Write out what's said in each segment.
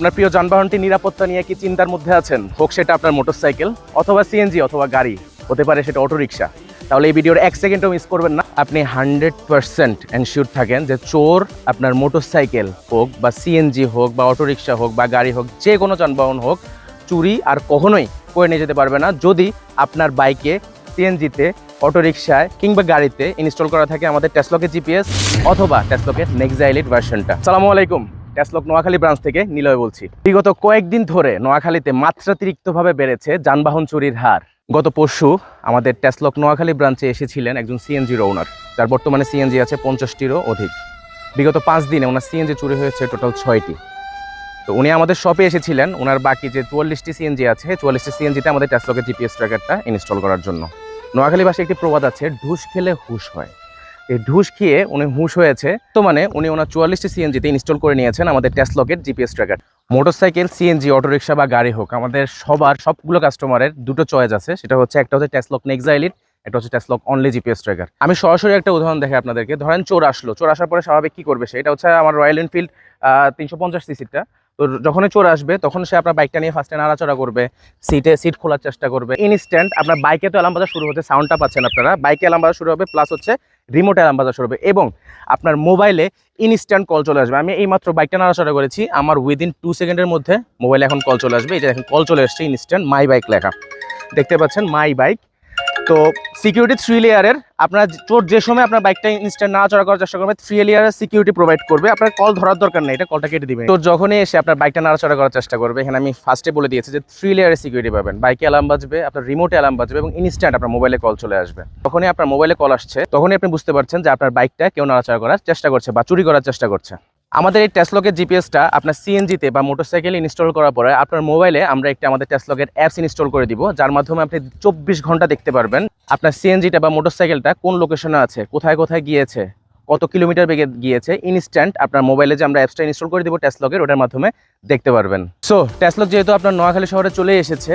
আপনার প্রিয় যানবাহনটি নিরাপত্তা নিয়ে কি চিন্তার মধ্যে আছেন? হোক সেটা আপনার মোটরসাইকেল অথবা সিএনজি অথবা গাড়ি, হতে পারে সেটা অটোরিকশা। তাহলে এই ভিডিওর এক সেকেন্ডও মিস করবেন না। আপনি হান্ড্রেড পার্সেন্ট এনশিওর থাকেন যে চোর আপনার মোটরসাইকেল হোক বা সিএনজি হোক বা অটোরিকশা হোক বা গাড়ি হোক, যে কোনো যানবাহন হোক, চুরি আর কখনোই করে নিয়ে যেতে পারবে না। যদি আপনার বাইকে সিএনজিতে অটোরিকশায় কিংবা গাড়িতে ইনস্টল করা থাকে আমাদের টেসলকের জিপিএস অথবা টেসলকের নেক্সাইলিট ভার্সনটা সালামু আলাইকুম। টেসলক নোয়াখালী ব্রাঞ্চ থেকে নিলয় বলছি বিগত কয়েকদিন ধরে নোয়াখালীতে মাত্রাতিরিক্তভাবে বেড়েছে যানবাহন চুরির হার। গত পরশু আমাদের ট্যাসলক নোয়াখালী ব্রাঞ্চে এসেছিলেন একজন সিএনজির ওনার যার বর্তমানে সিএনজি আছে পঞ্চাশটিরও অধিক। বিগত পাঁচ দিনে ওনার সিএনজি চুরি হয়েছে টোটাল ছয়টি। তো উনি আমাদের শপে এসেছিলেন ওনার বাকি যে চুয়াল্লিশটি সিএনজি আছে চুয়াল্লিশটি সিএনজিতে আমাদের টেসলকের জিপিএস ট্র্যাকারটা ইনস্টল করার জন্য। নোয়াখালী ভাষায় একটি প্রবাদ আছে, ঢুস খেলে হুশ হয়। এই ঢুস খেয়ে উনি হুঁশ হয়েছে। তো মানে উনি ওনার চুয়াল্লিশটি সিএনজিতে ইনস্টল করে নিয়েছেন আমাদের টেসলকের GPS tracker motorcycle CNG autorickshaw বা গাড়ি হোক, আমাদের সবার সবগুলো কাস্টমারের দুটো চয়েস আছে। সেটা হচ্ছে একটা হচ্ছে টেসলক নেক্সাইলিট এটা হচ্ছে টেসলক অনলি জিপিএস ট্র্যাকার আমি সরাসরি একটা উদাহরণ দেখে আপনাদেরকে। ধরেন চোর আসলো, চোর আসার পরে স্বাভাবিক কী করবে সেটা হচ্ছে আমার রয়্যাল এনফিল্ড তিনশো পঞ্চাশ সিসিটা তো যখনই চোর আসবে, তখন সে আপনার বাইকটা নিয়ে ফার্স্টে নাড়াচড়া করবে সিটে সিট খোলার চেষ্টা করবে। ইনস্ট্যান্ট আপনার বাইকে তো অ্যালার্ম বাজার শুরু হচ্ছে সাউন্ডটা পাচ্ছেন আপনারা। বাইকে অ্যালার্ম বাজার শুরু হবে প্লাস হচ্ছে রিমোট অ্যালার্ম বাজার শুরু হবে। এবং আপনার মোবাইলে ইনস্ট্যান্ট কল চলে আসবে। আমি এইমাত্র বাইকটা নাড়াচড়া করেছি, আমার উইদিন টু সেকেন্ডের মধ্যে মোবাইলে এখন কল চলে আসবে। এটা এখন কল চলে আসছে ইনস্ট্যান্ট মাই বাইক লেখা। দেখতে পাচ্ছেন মাই বাইক তো সিকিউরিটি থ্রি লেয়ারের আপনার চোর যে সময় আপনার বাইকটা ইনস্ট্যান্ট নাড়াচড়া করার চেষ্টা করবে থ্রি লেয়ারের সিকিউরিটি প্রোভাইড করবে। আপনার কল ধরার দরকার নেই, এটা কলটা কেটে দিবে। তো যখনই এসে আপনার বাইকটা নাড়াচড়া করার চেষ্টা করবে, এখানে আমি ফার্স্টে বলে দিয়েছি যে থ্রি লেয়ারের সিকিউরিটি পাবেন। বাইকে অ্যালার্ম বাজবে, আপনার রিমোটে অ্যালার্ম বাজবে এবং ইনস্ট্যান্ট আপনার মোবাইলে কল চলে আসবে। তখনই আপনার মোবাইলে কল আসছে, তখনই আপনি বুঝতে পারছেন যে আপনার বাইকটা কেউ নাড়াচড়া করার চেষ্টা করছে বা চুরি করার চেষ্টা করছে। আমাদের এই টেসলকের জিপিএসটা আপনার সিএনজিতে বা মোটরসাইকেল ইনস্টল করার পরে আপনার মোবাইলে আমরা একটা আমাদের টেসলকের অ্যাপস ইনস্টল করে দিব, যার মাধ্যমে আপনি চব্বিশ ঘণ্টা দেখতে পারবেন আপনার সিএনজিটা বা মোটরসাইকেলটা কোন লোকেশনে আছে, কোথায় কোথায় গিয়েছে, কত কিলোমিটার বেগে গিয়েছে ইনস্ট্যান্ট আপনার মোবাইলে যে আমরা অ্যাপসটা ইনস্টল করে দিব টেসলকের ওটার মাধ্যমে দেখতে পারবেন। সো টেসলক যেহেতু আপনার নোয়াখালী শহরে চলে এসেছে,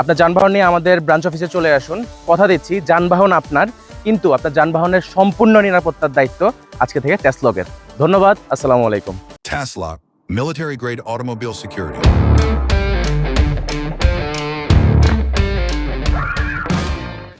আপনার যানবাহন নিয়ে আমাদের ব্রাঞ্চ অফিসে চলে আসুন, কথা দিচ্ছি, যানবাহন আপনার কিন্তু আপনার যানবাহনের সম্পূর্ণ নিরাপত্তার দায়িত্ব আজকে থেকে টেসলকের ধন্যবাদ আসসালামু আলাইকুম TASLOC, military grade automobile security.